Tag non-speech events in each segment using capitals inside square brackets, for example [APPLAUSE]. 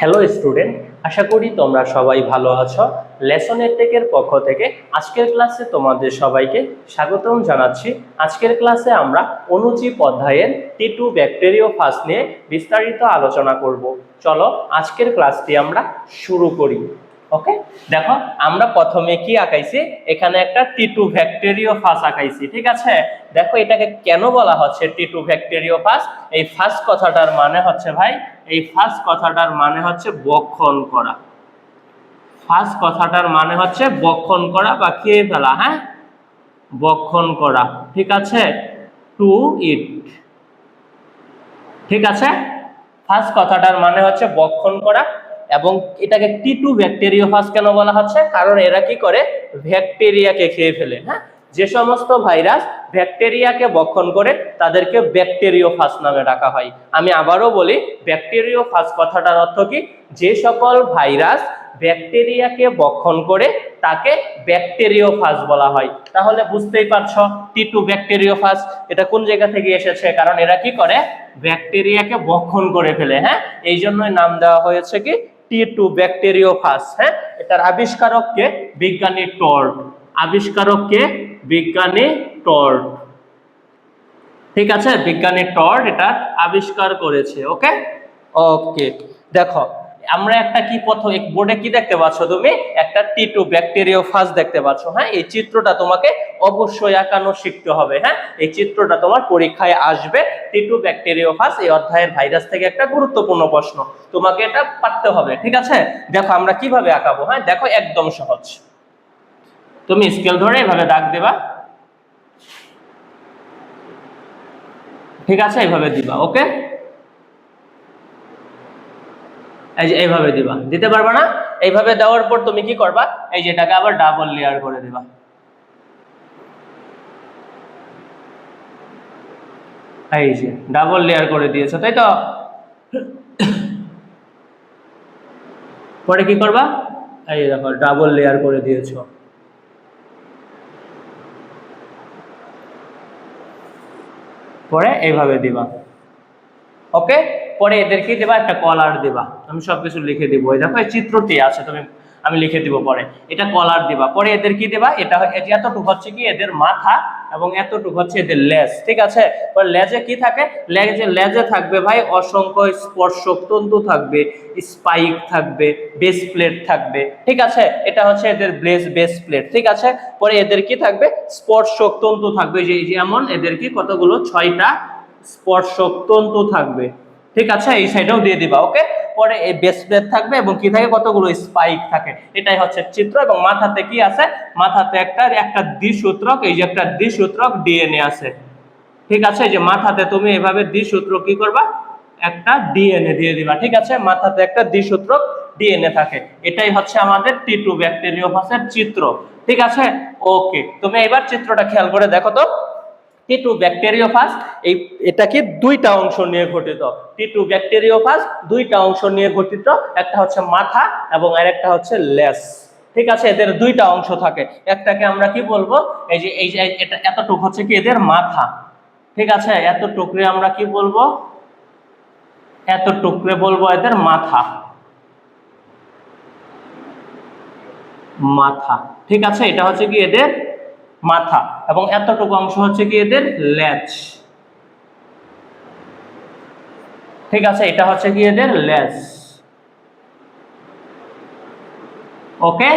Hello student আশা করি তোমরা সবাই ভালো আছো। লেসন টেকের পক্ষ থেকে আজকের ক্লাসে তোমাদের সবাইকে স্বাগতম জানাচ্ছি। আজকের ক্লাসে আমরা অনুজীব অধ্যায়ের টি টু ব্যাকটেরিও নিয়ে বিস্তারিত আলোচনা করব। চলো, আজকের ক্লাসটি আমরা শুরু করি। ওকে দেখো, আমরা প্রথমে কি আঁকাইছি? এখানে একটা টি টু ব্যাকটেরিও ফাস আঁকাইছি, ঠিক আছে? দেখো, এটাকে কেন বলা হচ্ছে টি টু ব্যাকটেরিও ফাস এই ফার্স্ট কথাটার মানে হচ্ছে ভাই, এই ফার্স্ট কথাটার মানে হচ্ছে বক্ষণ করা। ফার্স্ট কথাটার মানে হচ্ছে বক্ষণ করা বা খেয়ে ফেলা হ্যাঁ? বক্ষণ করা, ঠিক আছে? টু ইট ঠিক আছে? ফার্স্ট কথাটার মানে হচ্ছে বক্ষণ করা। এবং এটাকে টি টু ব্যাকটেরিওফাস কেন বলা হচ্ছে? কারণ এরা কি করে? ব্যাকটেরিয়াকে খেয়ে ফেলে হ্যাঁ? যে সমস্ত ভাইরাস ব্যাকটেরিয়াকে বক্ষণ করে তাদেরকে ব্যাকটেরিওফাস নামে ডাকা হয়। আমি আবারও বলি ব্যাকটেরিওফাস কথাটার অর্থ কি? যে সকল ভাইরাস ব্যাকটেরিয়াকে বক্ষণ করে তাকে ব্যাকটেরিওফাস বলা হয়। তাহলে বুঝতেই পারছ টি টু ব্যাকটেরিওফাস এটা কোন জায়গা থেকে এসেছে? কারণ এরা কি করে? ব্যাকটেরিয়াকে বক্ষণ করে ফেলে হ্যাঁ? এই জন্যই নাম দেওয়া হয়েছে কি? টি টু ব্যাকটেরিওফাস হ্যাঁ? এটার আবিষ্কারককে বিজ্ঞানী টর্ট। আবিষ্কারককে বিজ্ঞানী টর্ট। ঠিক আছে? বিজ্ঞানী টর্ট এটা আবিষ্কার করেছে, ওকে? ওকে। দেখো আমরা একটা কি প্রথম বোর্ডে কি দেখতে পাচ্ছ তুমি? একটা টি টু ব্যাকটেরিওফাস দেখতে পাচ্ছ হ্যাঁ? এই চিত্রটা তোমাকে অবশ্যই আঁকানো শিখতে হবে হ্যাঁ? এই চিত্রটা তোমার পরীক্ষায় আসবে টি টু ব্যাকটেরিওফাস এই অধ্যায়ের ভাইরাস থেকে একটা গুরুত্বপূর্ণ প্রশ্ন। তোমাকে এটা পারতে হবে, ঠিক আছে? দেখো আমরা কীভাবে আঁকাবো হ্যাঁ? দেখো একদম সহজ। তুমি স্কেল ধরে এভাবে দাগ দেবা। ঠিক আছে? এইভাবে দিবা ওকে এই যে এইভাবে দিবা। দিতে পারবা না? এইভাবে দেওয়ার পর তুমি কি করবা? এই যে এটাকে আবার ডাবল লেয়ার করে দিবা। এই যে ডাবল লেয়ার করে দিয়েছ, তাই তো? পরে কি করবা? এই দেখো ডাবল লেয়ার করে দিয়েছ। পরে এইভাবে দিবা। ওকে পরে এদেরকে দেবা, একটা কলার দিবা। আমি সব কিছু লিখে দিব। এই দেখো, এই চিত্রটি আছে, তুমি, আমি লিখে দিব পরে। এটা কলার দিবা। পরে এদের কি দেবা? এটা এতটুকু হচ্ছে কি, এদের মাথা এবং এতটুকু হচ্ছে এদের লেজ, ঠিক আছে? লেজে কি থাকে? লেজে লেজে থাকবে ভাই, অসংখ্য স্পর্শক তন্তু থাকবে স্পাইক থাকবে বেস প্লেট থাকবে, ঠিক আছে? এটা হচ্ছে এদের ব্লেস বেস প্লেট ঠিক আছে? পরে এদের কি থাকবে? স্পর্শক তন্তু থাকবে। যেমন এদের কি কতগুলো? ছয়টা স্পর্শক তন্তু থাকবে। ঠিক আছে? এই সাইডেও দিয়ে দিবা ওকে পরে এই বেস প্লেট থাকবে এবং কি থাকে? কতগুলো স্পাইক থাকে? এটাই হচ্ছে চিত্র এবং মাথাতে কি আছে? মাথাতে একটা একটা দ্বিসূত্রক, এই যে একটা দ্বিসূত্রক ডিএনএ আছে। ঠিক আছে? এই যে মাথাতে তুমি এভাবে দ্বিসূত্র কি করবা? একটা ডিএনএ দিয়ে দিবা, ঠিক আছে? মাথাতে একটা দ্বিসূত্রক ডিএনএ থাকে। এটাই হচ্ছে আমাদের টি টু ব্যাকটেরিওফাসের চিত্র। ঠিক আছে? ওকে তুমি এবার চিত্রটা খেয়াল করে দেখো তো। টি টু ব্যাকটেরিওফাস এই এটা কি দুইটা অংশ নিয়ে গঠিত। টি টু ব্যাকটেরিওফাস দুইটা অংশ নিয়ে গঠিত। একটা হচ্ছে মাথা এবং আরেকটা হচ্ছে লেস ঠিক আছে? এদের দুইটা অংশ থাকে। একটাকে আমরা কি বলব? এই যে এই যে, এটা এতটুকু হচ্ছে কি এদের মাথা। ঠিক আছে? এত টুকরে আমরা কি বলব? এত টুকরে বলব এদের মাথা। মাথা। ঠিক আছে? এটা হচ্ছে কি এদের মাথা এবং এতটুকু অংশ হচ্ছে কি এদের লেজ ঠিক আছে, এটা হচ্ছে কি এদের লেজ ওকে?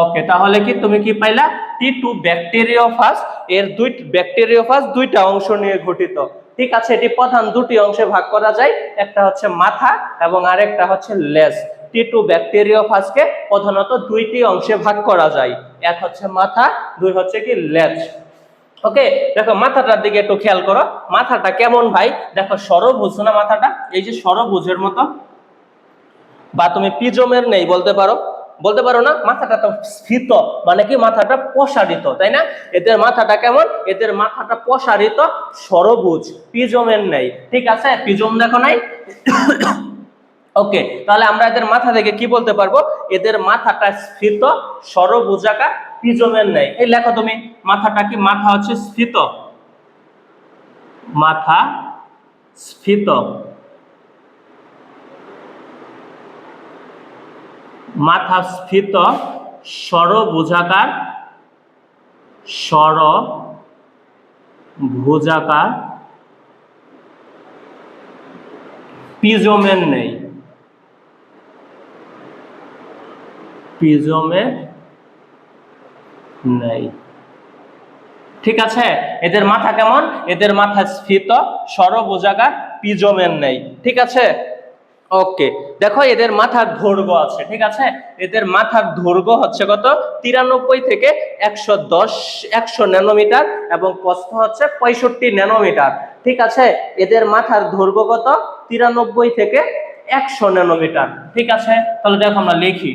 ওকে, তাহলে কি তুমি কি পাইলা? টি টু ব্যাকটেরিওফাস এর দুই ব্যাকটেরিওফাস দুইটা অংশ নিয়ে গঠিত। ঠিক আছে, এটি প্রধান দুটি অংশে ভাগ করা যায়, একটা হচ্ছে মাথা এবং আরেকটা হচ্ছে লেজ টি টু ব্যাকটেরিওফাসকে প্রধানত দুইটি অংশে ভাগ করা যায়। এক হচ্ছে মাথা, দুই হচ্ছে কি লেজ। ওকে? দেখো, মাথাটার দিকে একটু খেয়াল করো। মাথাটা কেমন ভাই? দেখো সরভুজ না মাথাটা? এই যে সরভুজের মতো। বা তুমি পিজমের নেই বলতে পারো। বলতে পারো না, মাথাটা তো স্ফীত মানে কি মাথাটা প্রসারিত, তাই না? এদের মাথাটা কেমন? এদের মাথাটা প্রসারিত সরভুজ পিজমের নেই। ঠিক আছে? পিজম দেখো নাই? ওকে তাহলে আমরা এদের মাথা থেকে কি বলতে পারব? এদের মাথাটা স্ফীত সরভুজাকার, পিজমের নেই এই লেখো তুমি, মাথাটা কি মাথা হচ্ছে স্ফীত মাথা স্ফীত মাথা স্ফীত সরভুজাকার সর ভুজাকার পিজমের নেই পিজমের নেই। ঠিক আছে? এদের মাথা কেমন? এদের মাথা স্ফীত সরবোজাকার পিজমের নেই। ঠিক আছে? ওকে দেখো, এদের মাথার দৈর্ঘ্য আছে, ঠিক আছে? এদের মাথার দৈর্ঘ্য হচ্ছে কত? তিরানব্বই থেকে একশো দশ, একশো ন্যানোমিটার এবং প্রস্থ হচ্ছে পঁয়ষট্টি ন্যানোমিটার। ঠিক আছে? এদের মাথার দৈর্ঘ্য কত? তিরানব্বই থেকে একশো ন্যানোমিটার। ঠিক আছে? তাহলে দেখো আমরা লিখি।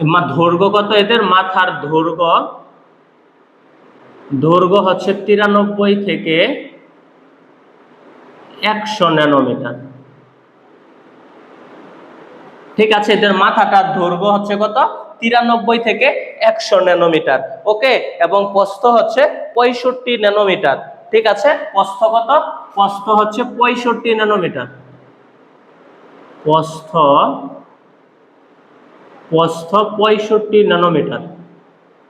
দৈর্ঘ্য কত এদের? মাথার দৈর্ঘ্য দৈর্ঘ্য হচ্ছে তিরানব্বই থেকে একশো ন্যানোমিটার। ঠিক আছে, এদের মাথাটার দৈর্ঘ্য হচ্ছে কত? তিরানব্বই থেকে একশো ন্যানোমিটার। ওকে? এবং প্রস্থ হচ্ছে পঁয়ষট্টি ন্যানোমিটার। ঠিক আছে? প্রস্থ কত? প্রস্থ হচ্ছে পঁয়ষট্টি ন্যানোমিটার। প্রস্থ পঁয়ষট্টি ন্যানোমিটার।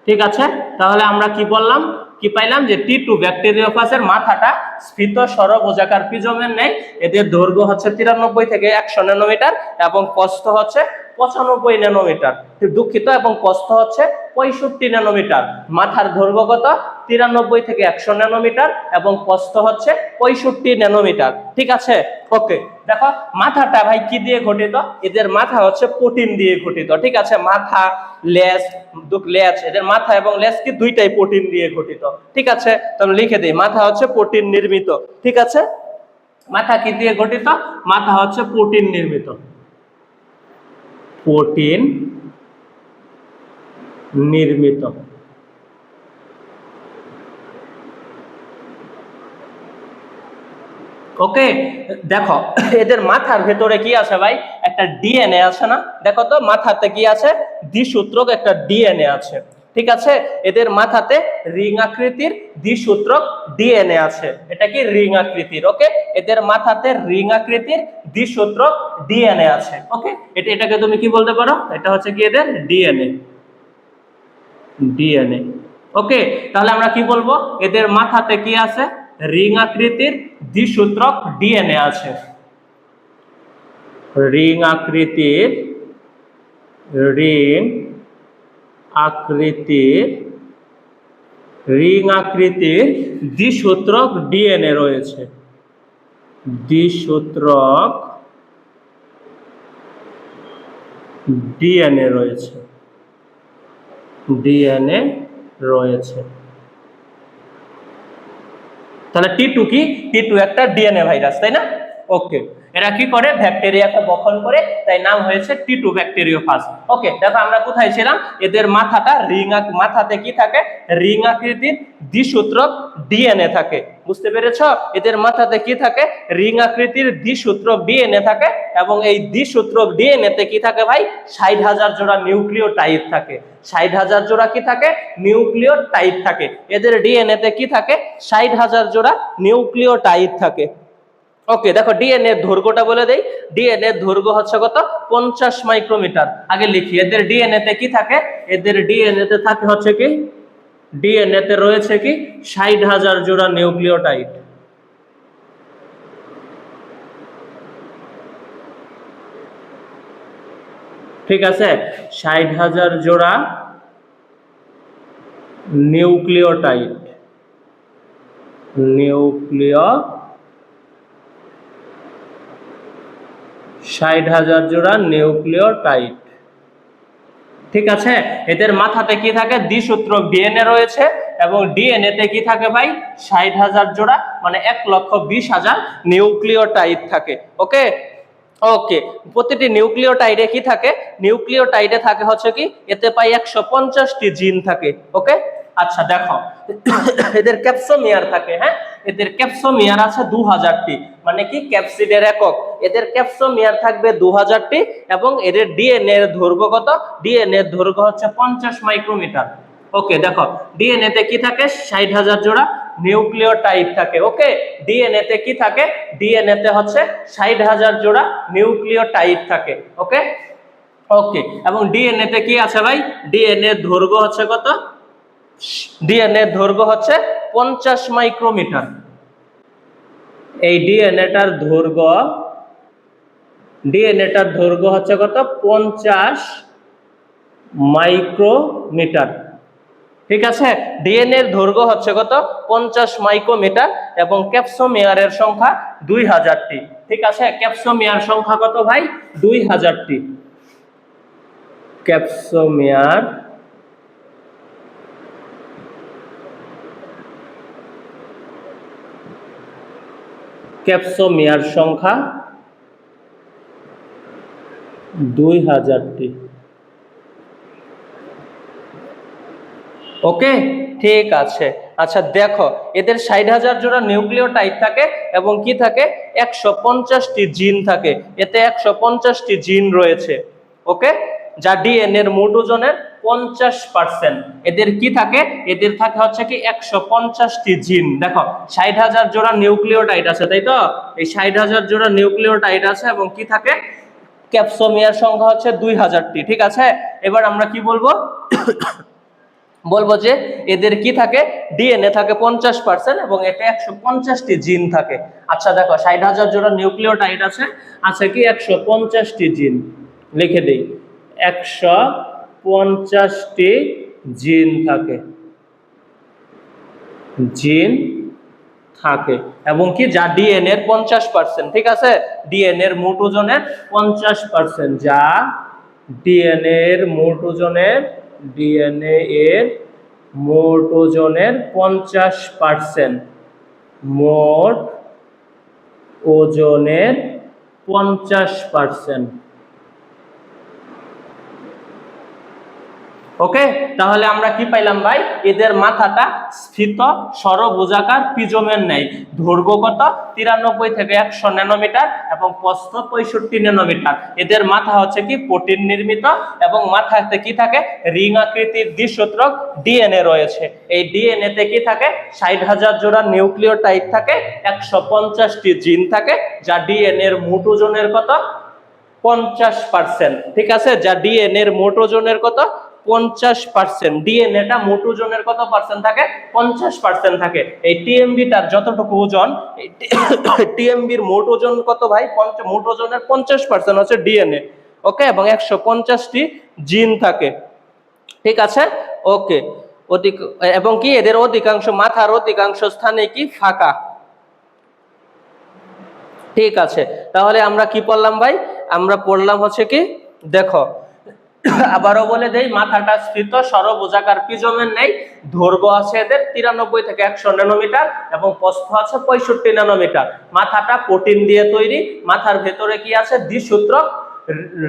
ঠিক আছে? তাহলে আমরা কি বললাম? কি পাইলাম যে টি টু ব্যাকটেরিওফাসের মাথাটা স্ফীত সরবোজাকার পিজমের নেই। এদের দৈর্ঘ্য হচ্ছে তিরানব্বই থেকে একশো ন্যানোমিটার এবং প্রস্থ হচ্ছে পঁচানব্বই ন্যানোমিটার। দুঃখিত এবং কষ্ট হচ্ছে পঁয়ষট্টি ন্যানোমিটার। মাথার দৈর্ঘ্য তিরানব্বই থেকে একশো ন্যানোমিটার এবং কষ্ট হচ্ছে পঁয়ষট্টি ন্যানোমিটার। ঠিক আছে? ওকে। দেখো, মাথাটা ভাই কি দিয়ে গঠিত এদের মাথা হচ্ছে প্রোটিন দিয়ে গঠিত ঠিক আছে? মাথা, লেজ লেজ, এদের মাথা এবং লেজ কি দুইটাই প্রোটিন দিয়ে গঠিত ঠিক আছে? তো আমি লিখে দিই। মাথা হচ্ছে প্রোটিন নির্মিত। ঠিক আছে? মাথা কি দিয়ে গঠিত মাথা হচ্ছে প্রোটিন নির্মিত। প্রোটিন নির্মিত। ওকে, দেখো, এদের মাথার ভেতরে কি আছে ভাই? একটা ডিএনএ আছে না? দেখো তো, মাথাতে কি আছে? দ্বিসূত্রক একটা ডিএনএ আছে। ঠিক আছে? এদের মাথাতে রিং আকৃতির দ্বিসূত্রক ডিএনএ আছে। এটা কি রিং আকৃতির? ওকে? এদের মাথাতে রিং আকৃতির দ্বিসূত্রক ডিএনএ আছে ওকে এটা, এটাকে তুমি কি বলতে পারো? এটা হচ্ছে কি এদের? ডিএনএ ডিএনএ ওকে তাহলে আমরা কি বলব? এদের মাথাতে কি আছে? রিং আকৃতির দ্বিসূত্রক ডিএনএ আছে। রিং আকৃতির রিং আকৃতির রিং আকৃতির দ্বিসূত্রক ডিএনএ রয়েছে। দ্বিসূত্রক ডিএনএ রয়েছে। ডিএনএ রয়েছে। তাহলে টি টু কি? টি টু একটা ডিএনএ ভাইরাস, তাই না? ওকে। এরা কি করে? ব্যাকটেরিয়াকে বক্ষণ করে, তাই নাম হয়েছে টি টু ব্যাকটেরিওফাস ওকে, দেখো আমরা কোথায় ছিলাম? এদের মাথাটা রিং মাথাতে কি থাকে? রিং আকৃতির দ্বিসূত্রক ডিএনএ থাকে। বুঝতে পেরেছ? এদের মাথাতে কি থাকে? রিং আকৃতির দ্বিসূত্রক ডিএনএ থাকে এবং এই দ্বিসূত্রক ডিএনএ তে কি থাকে ভাই? ষাট হাজার জোড়া নিউক্লিও টাইপ থাকে। ষাট হাজার জোড়া কি থাকে? নিউক্লিও টাইপ থাকে। এদের ডিএনএ তে কি থাকে? ষাট হাজার জোড়া নিউক্লিও টাইপ থাকে। ওকে দেখো ডিএনএ দৈর্ঘ্যটা বলে দেই। ডিএনএ দৈর্ঘ্য হচ্ছে কত? পঞ্চাশ মাইক্রোমিটার। আগে লিখি, এদের ডিএনএ তে কি থাকে? এদের ডিএনএ তে থাকে হচ্ছে কি? ডিএনএ তে রয়েছে কি? ষাট হাজার জোড়া নিউক্লিওটাইড। ঠিক আছে? ষাট হাজার জোড়া নিউক্লিওটাইড। নিউক্লিয় ষাট হাজার জোড়া নিউক্লিওটাইড ঠিক আছে? এদের মাথাতে কি থাকে? দ্বিসূত্রক ডিএনএ রয়েছে এবং ডিএনএ তে কি থাকে ভাই? ষাট হাজার জোড়া মানে এক লক্ষ বিশ হাজার নিউক্লিওটাইড থাকে। ওকে? ওকে, প্রতিটি নিউক্লিওটাইডে কি থাকে? নিউক্লিওটাইডে থাকে হচ্ছে কি? এতে পাই একশো পঞ্চাশটি জিন থাকে। ওকে? আচ্ছা দেখো। এদের ক্যাপসোমিয়ার থাকে হ্যাঁ? এদের ক্যাপসোমিয়ার আছে দু হাজারটি মানে কি? ক্যাপসিডের একক। এদের ক্যাপসোমিয়ার থাকবে দু হাজারটি এবং এদের ডিএনএ এর দৈর্ঘ্য কত? ডিএনএ এর দৈর্ঘ্য হচ্ছে পঞ্চাশ মাইক্রোমিটার। ওকে, দেখো। ডিএনএ তে কি থাকে? ষাট হাজার জোড়া নিউক্লিওটাইড থাকে, ওকে? ডিএনএ তে কি থাকে? ডিএনএ তে হচ্ছে ষাট হাজার জোড়া নিউক্লিওটাইড থাকে, ওকে? ওকে, এবং ডিএনএ তে কি আছে ভাই? ডিএনএ দৈর্ঘ্য হচ্ছে কত? ডিএনএ দৈর্ঘ্য হচ্ছে পঞ্চাশ মাইক্রোমিটার। এই ডিএনএটার দৈর্ঘ্য ডিএনএটার দৈর্ঘ্য হচ্ছে কত? পঞ্চাশ মাইক্রোমিটার। ঠিক আছে? ডিএনএ এর দৈর্ঘ্য হচ্ছে কত? পঞ্চাশ মাইক্রোমিটার এবং ক্যাপসোমিয়ারের সংখ্যা দুই হাজারটি। ঠিক আছে? ক্যাপসোমিয়ার সংখ্যা কত ভাই? দুই হাজারটি। ক্যাপসোমিয়ার ক্যাপসোমিয়ার সংখ্যা দুই হাজারটি ওকে? ঠিক আছে। আচ্ছা দেখো, এদের ষাট হাজার জোড়া নিউক্লিওটাইড থাকে এবং কি থাকে? একশো পঞ্চাশটি জিন থাকে। এতে একশো পঞ্চাশটি জিন রয়েছে। ওকে? যা ডিএনএ এর মোট ওজনের পঞ্চাশ পার্সেন্ট এদের কি থাকে? এদের থাকে হচ্ছে কি একশো পঞ্চাশটি জিন। দেখো, ষাট হাজার জোড়া নিউক্লিওটাইড আছে, তাই তো? এই ষাট হাজার জোড়া নিউক্লিওটাইড আছে এবং কি থাকে? ক্যাপসোমিয়ার সংখ্যা হচ্ছে দুই হাজারটি, ঠিক আছে? এবার আমরা কি বলব? [COUGHS] বলব যে এদের কি থাকে? ডিএনএ থাকে পঞ্চাশ পার্সেন্ট এবং এতে একশো পঞ্চাশটি জিন থাকে। আচ্ছা দেখো, ষাট হাজার জোড়া নিউক্লিওটাইড আছে আছে কি একশো পঞ্চাশটি জিন? লিখে দিই। একশো পঞ্চাশটি জিন থাকে। জিন থাকে এবং কি? যা ডিএনএ পঞ্চাশ পার্সেন্ট, ঠিক আছে? ডিএনএ এর মোট ওজনের পঞ্চাশ পার্সেন্ট। যা ডিএনএ এর মোট ওজনের, ডিএনএ এর মোট ওজনের পঞ্চাশ পার্সেন্ট। মোট ওজনের পঞ্চাশ পার্সেন্ট। ওকে তাহলে আমরা কি পাইলাম ভাই? এদের মাথাটা স্থিত সরবোজাকার পিজমের নেই দৈর্ঘ্য কত? তিরানব্বই থেকে একশো ন্যানোমিটার এবং প্রস্থ পঁয়ষট্টি ন্যানোমিটার। এদের মাথা হচ্ছে কি? প্রোটিন নির্মিত এবং মাথাতে কি থাকে? রিং আকৃতির দ্বিসূত্রক ডিএনএ রয়েছে। এই ডিএনএ তে কি থাকে? ষাট হাজার জোড়া নিউক্লিওটাইড থাকে, একশো পঞ্চাশটি জিন থাকে, যা ডিএনএ এর মোট ওজনের কত? পঞ্চাশ পার্সেন্ট। ঠিক আছে? যা ডিএনএ এর মোট ওজনের কত? পঞ্চাশ পার্সেন্ট ডিএনএটা মোট ওজনের কত পার্সেন্ট থাকে? পঞ্চাশ পার্সেন্ট থাকে। এই টিএমবিটার যতটুকু ওজন টিএমবির মোট ওজন কত ভাই? মোট ওজনের পঞ্চাশ পার্সেন্ট হচ্ছে ডিএনএ ওকে? এবং একশো পঞ্চাশটি জিন থাকে। ঠিক আছে? ওকে। অধিক এবং কি? এদের অধিকাংশ মাথার অধিকাংশ স্থানে কি? ফাঁকা। ঠিক আছে। তাহলে আমরা কি পড়লাম ভাই? আমরা পড়লাম হচ্ছে কি? দেখো। আবারও বলে দেই, মাথাটা স্থিত সরবোজাকার পিজমের নেই। দৈর্ঘ্য আছে এদের তিরানব্বই থেকে একশো ন্যানোমিটার এবং প্রস্থ আছে পঁয়ষট্টি ন্যানোমিটার। মাথাটা প্রোটিন দিয়ে তৈরি। মাথার ভেতরে কি আছে? দ্বিসূত্রক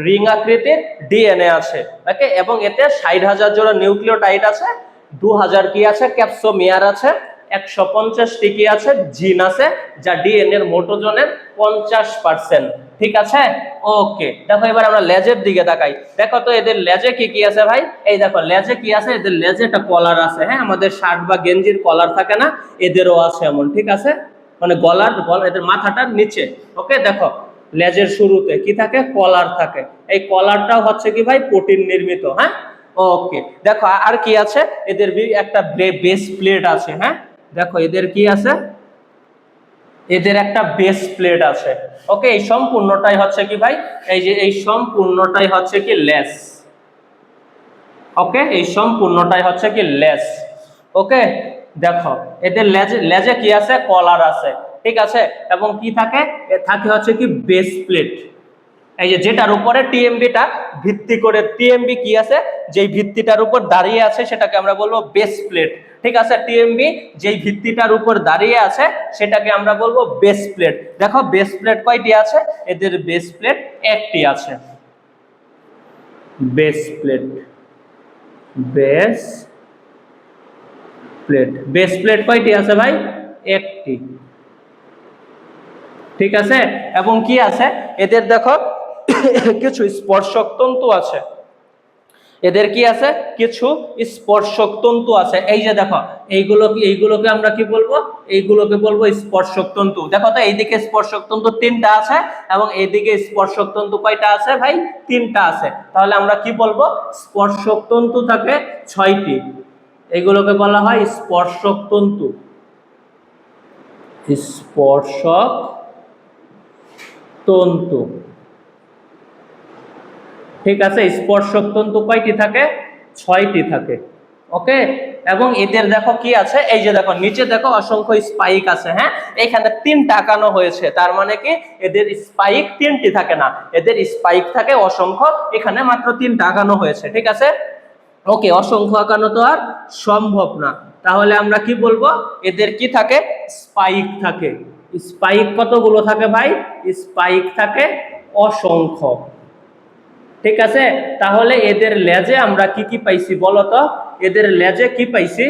রিং আকৃতির ডিএনএ আছে। ওকে? এবং এতে ষাট হাজার জোড়া নিউক্লিওটাইড আছে। দু হাজার কি আছে? ক্যাপসোমিয়ার আছে। একশো পঞ্চাশটি কি আছে? জিন আছে, যা ডিএনএর মোটোজনের পঞ্চাশ পার্সেন্ট। ঠিক আছে? ওকে, দেখো এবার আমরা লেজের দিকে তাকাই। দেখো তো এদের লেজে কি কি আছে ভাই? এই দেখো, লেজে কি আছে? এদের লেজে একটা কলার আছে হ্যাঁ? আমাদের শার্ট বা গেঞ্জির কলার থাকে না, এদেরও আছে এমন, ঠিক আছে? মানে গলার গলা, এদের মাথাটার নিচে, ওকে? দেখো, লেজের শুরুতে কি থাকে? কলার থাকে। এই কলারটাও হচ্ছে কি ভাই? প্রোটিন নির্মিত হ্যাঁ? ওকে, দেখো, আর কি আছে? এদের একটা বেস প্লেট আছে হ্যাঁ? দেখো, এদের কি আছে? এদের একটা বেস প্লেট আছে। ওকে এই সম্পূর্ণটাই হচ্ছে কি ভাই? এই যে, এই সম্পূর্ণটাই হচ্ছে কি লেস ওকে এই সম্পূর্ণটাই হচ্ছে কি লেস ওকে দেখো, এদের লেজে লেজে কি আছে? কলার আছে। ঠিক আছে? এবং কি থাকে? থাকে হচ্ছে কি বেস প্লেট এই যে যেটার উপরে টিএমবিটা ভিত্তি করে টিএমবি কি আছে? যেই ভিত্তিটার উপর দাঁড়িয়ে আছে সেটাকে আমরা বলব বেস প্লেট ঠিক আছে টিএমবি যেই ভিত্তিটার উপর দাঁড়িয়ে আছে সেটাকে আমরা বলব বেস প্লেট দেখো বেস প্লেট কয়টি আছে? এদের বেস প্লেট একটি আছে। Base plate base plate base plate কয়টি আছে ভাই? একটি। ঠিক আছে? এবং কি আছে? এদের দেখো [COUGHS] কিছু স্পর্শক তন্তু আছে। এদের কি আছে? কিছু স্পর্শক তন্তু আছে। এই যে দেখো, এইগুলো কি, এইগুলোকে আমরা কি বলব? এইগুলোকে বলব স্পর্শক তন্তু দেখো তো, এইদিকে স্পর্শক তন্তু তিনটা আছে এবং এইদিকে স্পর্শক তন্তু কয়টা আছে ভাই? তিনটা আছে। তাহলে আমরা কি বলব? স্পর্শক তন্তু থাকে ছয়টি। এইগুলোকে বলা হয় স্পর্শক তন্তু স্পর্শক তন্তু ঠিক আছে? স্পর্শক তন্তু কয়টি থাকে? ছয়টি থাকে। ওকে? এবং এদের দেখো কি আছে? এই যে দেখো, নিচে দেখো অসংখ্য স্পাইক আছে হ্যাঁ? এখানে তিন টাকানো হয়েছে। তার মানে কি? এদের স্পাইক তিনটি থাকে না। এদের স্পাইক থাকে অসংখ্য, এখানে মাত্র তিন টাকানো হয়েছে, ঠিক আছে? ওকে, অসংখ্য আঁকানো তো আর সম্ভব না। তাহলে আমরা কি বলব? এদের কি থাকে? স্পাইক থাকে। স্পাইক কতগুলো থাকে ভাই? স্পাইক থাকে অসংখ্য। ঠিক আছে? তাহলে এদের লেজে আমরা কি কি পাইছি বলো তো? এদের লেজে কি পাইছি?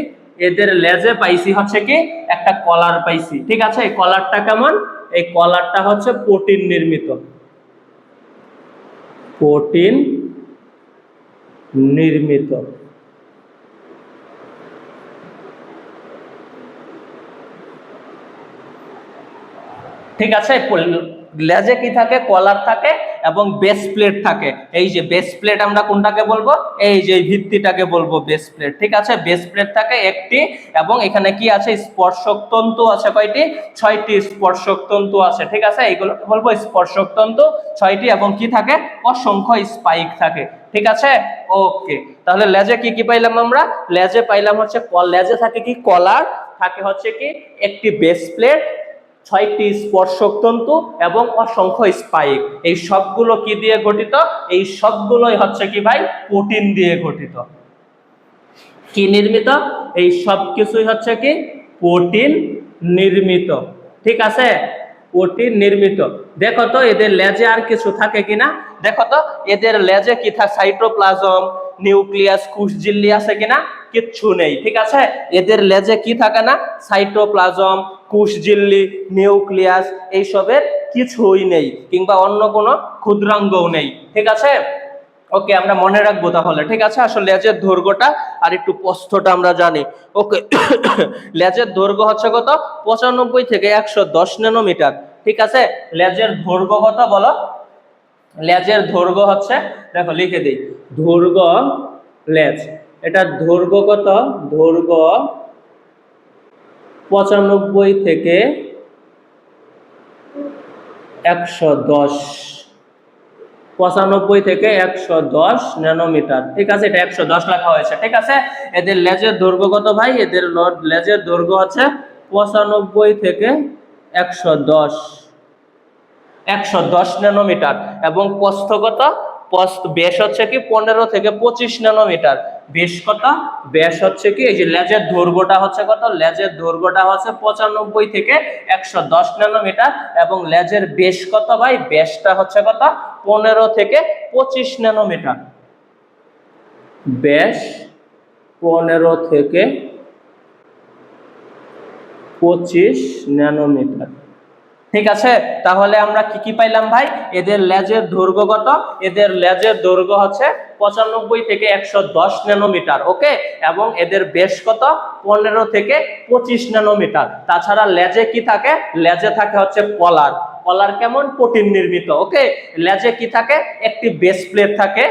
এদের লেজে পাইছি হচ্ছে কি? একটা কলার পাইছি। ঠিক আছে? এই কলারটা কেমন? এই কলারটা হচ্ছে প্রোটিন নির্মিত। প্রোটিন নির্মিত। ঠিক আছে? লেজে কি থাকে? কলার থাকে। এবং বেস প্লেট থাকে। এই যে বেস প্লেট আমরা কোনটাকে বলব? এই যে ভিত্তিটাকে বলব বেস প্লেট ঠিক আছে? বেস প্লেট থাকে একটি এবং এখানে কি আছে? স্পর্শক তন্তু আছে কয়টি? ছয়টি স্পর্শক তন্তু আছে। ঠিক আছে? এইগুলো বলব স্পর্শক তন্তু, ছয়টি এবং কি থাকে? অসংখ্য স্পাইক থাকে। ঠিক আছে? ওকে তাহলে লেজে কি কি পাইলাম আমরা? লেজে পাইলাম হচ্ছে লেজে থাকে কি? কলার থাকে হচ্ছে কি? একটি বেস প্লেট ছয়টি স্পর্শক তন্তু এবং অসংখ্য স্পাইক। এই সবগুলো কি দিয়ে গঠিত? এই সবগুলোই হচ্ছে কি ভাই? প্রোটিন দিয়ে গঠিত। কি নির্মিত? এই সব কিছুই হচ্ছে কি? প্রোটিন নির্মিত। ঠিক আছে? প্রোটিন নির্মিত। দেখো তো, এদের লেজে আর কিছু থাকে কিনা? দেখো তো, এদের লেজে কি থাকে সাইটোপ্লাজম, নিউক্লিয়াস কুশঝিল্লি আছে কিনা? কিচ্ছু নেই। ঠিক আছে? এদের লেজে কি থাকে না? সাইটোপ্লাজম কুশঝিল্লি নিউক্লিয়াস এইসবের কিছুই নেই কিংবা অন্য কোনো ক্ষুদ্রাঙ্গও নেই। ঠিক আছে? ওকে, আমরা মনে রাখব তাহলে। ঠিক আছে? আসলে লেজের দৈর্ঘ্যটা আর একটু প্রস্থটা আমরা জানি। ওকে, [COUGHS] লেজের দৈর্ঘ্য হচ্ছে কত? পঁচানব্বই থেকে একশো দশ ন্যানোমিটার। ঠিক আছে? লেজের দৈর্ঘ্য কত বলো? লেজের দৈর্ঘ্য হচ্ছে, দেখো, লিখে দিই। দৈর্ঘ্য, লেজ। এটা দৈর্ঘ্য কত? দৈর্ঘ্য পঁচানব্বই থেকে একশো দশ। পঁচানব্বই থেকে একশো দশ ন্যানোমিটার। ঠিক আছে, এটা একশো দশ লেখা হয়েছে, ঠিক আছে? এদের লেজের দৈর্ঘ্য কত ভাই? এদের লেজের দৈর্ঘ্য হচ্ছে পঁচানব্বই থেকে একশো দশ। একশো দশ ন্যানোমিটার। এবং প্রস্থ কত? বেশ হচ্ছে কি পনেরো থেকে পঁচিশ ন্যানোমিটার। বেশ কত ব্যাস হচ্ছে কি, এই যে লেজের দৈর্ঘ্যটা হচ্ছে কত? লেজের দৈর্ঘ্যটা হচ্ছে পঁচানব্বই থেকে একশো দশ ন্যানোমিটার এবং লেজের বেশ কত ভাই? বেশটা হচ্ছে কত? পনেরো থেকে পঁচিশ ন্যানোমিটার। ব্যাস পনেরো থেকে পঁচিশ ন্যানোমিটার। ঠিক আছে? তাহলে আমরা কি কি পাইলাম ভাই? এদের লেজের দৈর্ঘ্য কত? এদের লেজের দৈর্ঘ্য হচ্ছে পঁচানব্বই থেকে একশো দশ ন্যানোমিটার, ওকে? এবং এদের বেশ কত? পনেরো থেকে পঁচিশ ন্যানোমিটার। তাছাড়া লেজে কি থাকে? লেজে থাকে হচ্ছে কলার। কলার কেমন? প্রোটিন নির্মিত, ওকে? লেজে কি থাকে? একটি বেস প্লেট থাকে।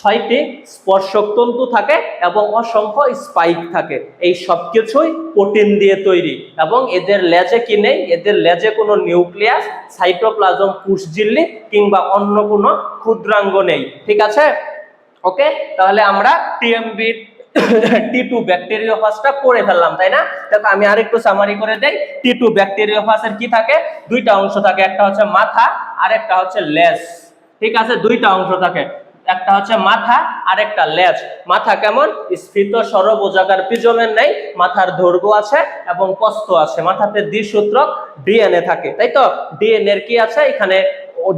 ছয়টি স্পর্শক তন্তু থাকে এবং অসংখ্য স্পাইক থাকে। এই সব কিছুই প্রোটিন দিয়ে তৈরি এবং এদের লেজে কি নেই? এদের লেজে কোনো নিউক্লিয়াস সাইটোপ্লাজম পুষঝিল্লি কিংবা অন্য কোনো ক্ষুদ্রাঙ্গ নেই। ঠিক আছে? ওকে? তাহলে আমরা টিএমবি টি টু ব্যাকটেরিওফাসটা পড়ে ফেললাম, তাই না? দেখো, আমি আরেকটু সামারি করে দেই। টি টু ব্যাকটেরিওফাসের কি থাকে? দুইটা অংশ থাকে, একটা হচ্ছে মাথা আর একটা হচ্ছে লেজ। ঠিক আছে? দুইটা অংশ থাকে। একটা হচ্ছে মাথা আর একটা লেজ। মাথা কেমন? স্ফীত সরবোজাকার পিজমের নেই। মাথার দৈর্ঘ্য আছে এবং প্রস্থ আছে। মাথাতে দ্বিসূত্রক ডিএনএ থাকে। তাই তো? ডিএনএ কি আছে? এখানে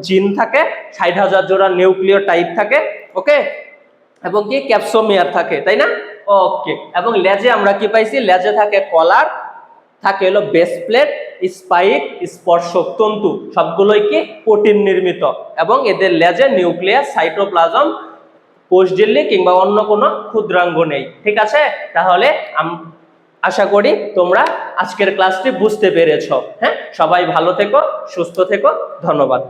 জিন থাকে, ষাট হাজার জোড়া নিউক্লিয় টাইপ থাকে, ওকে? এবং কি? ক্যাপসোমিয়ার থাকে, তাই না? ওকে। এবং লেজে আমরা কি পাইছি? লেজে থাকে কলার থাকে হলো বেস প্লেট স্পাইক স্পর্শক তন্তু, সবগুলোই কি প্রোটিন নির্মিত। এবং এদের লেজে নিউক্লিয়াস সাইটোপ্লাজম কোষ ঝিল্লি কিংবা অন্য কোনো ক্ষুদ্রাঙ্গ নেই। ঠিক আছে? তাহলে আশা করি তোমরা আজকের ক্লাসটি বুঝতে পেরেছ। হ্যাঁ? সবাই ভালো থেকো, সুস্থ থেকো, ধন্যবাদ।